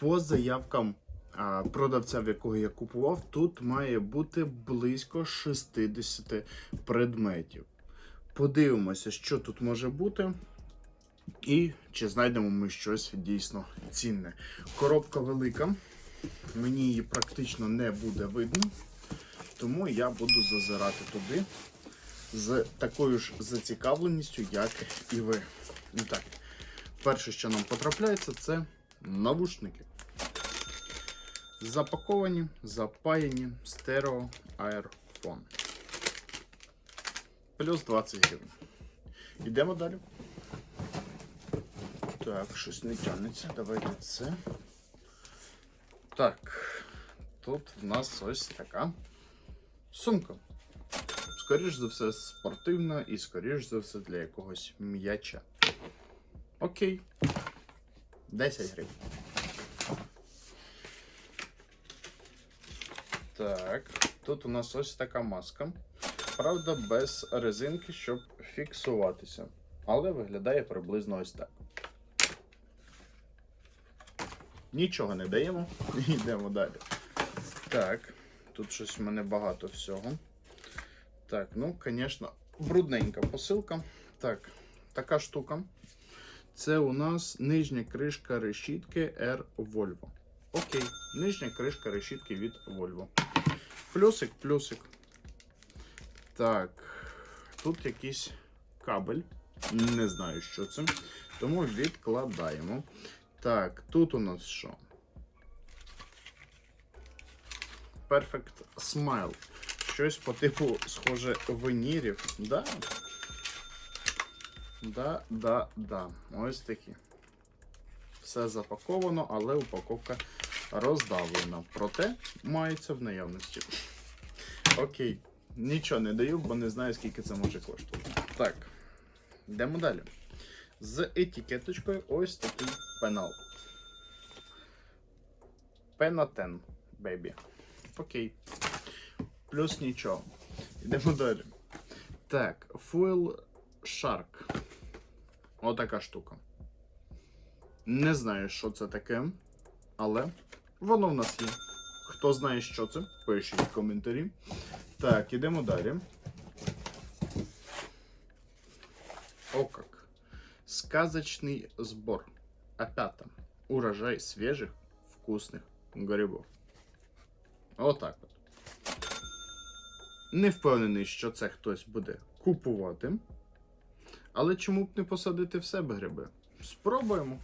По заявкам продавця, в якого я купував, тут має бути близько 60 предметів. Подивимося, що тут може бути. І чи знайдемо ми щось дійсно цінне. Коробка велика, мені її практично не буде видно, тому я буду зазирати туди з такою ж зацікавленістю, як і ви. І так, перше, що нам потрапляється, це навушники. Запаковані, запаяні стерео Airphone. Плюс 20 гривень. Йдемо далі. Так, щось не тягнеться. Давайте це. Так. Тут в нас ось така сумка. Скоріш за все, спортивна і скоріш за все для якогось м'яча. Окей. 10 гривень. Так, тут у нас ось така маска. Правда, без резинки, щоб фіксуватися. Але виглядає приблизно ось так. Нічого не даємо. Йдемо далі. Так, тут щось в мене багато всього. Так, ну, звісно, брудненька посилка. Так, така штука. Це у нас нижня кришка решітки R Volvo. Окей, нижня кришка решітки від Volvo. Плюсик, плюсик. Так, тут якийсь кабель. Не знаю, що це. Тому відкладаємо. Так, тут у нас що? Perfect Smile. Щось по типу, схоже, винірів. Да. Да, да, да. Ось такі. Все запаковано, але упаковка роздавлена. Проте мається в наявності. Окей. Нічого не даю, бо не знаю, скільки це може коштувати. Так. Йдемо далі. З етикеточкою ось такий пенал. Пенотен, бейбі. Окей. Плюс нічого. Йдемо далі. Так, Fuel Shark. Отака штука. Не знаю, що це таке, але воно в нас є. Хто знає, що це, пишіть в коментарі. Так, ідемо далі. О как. Сказочный сбор. Опята. Урожай свежих, вкусных грибов. Отак от. Не впевнений, що це хтось буде купувати. Але чому б не посадити в себе гриби? спробуємо.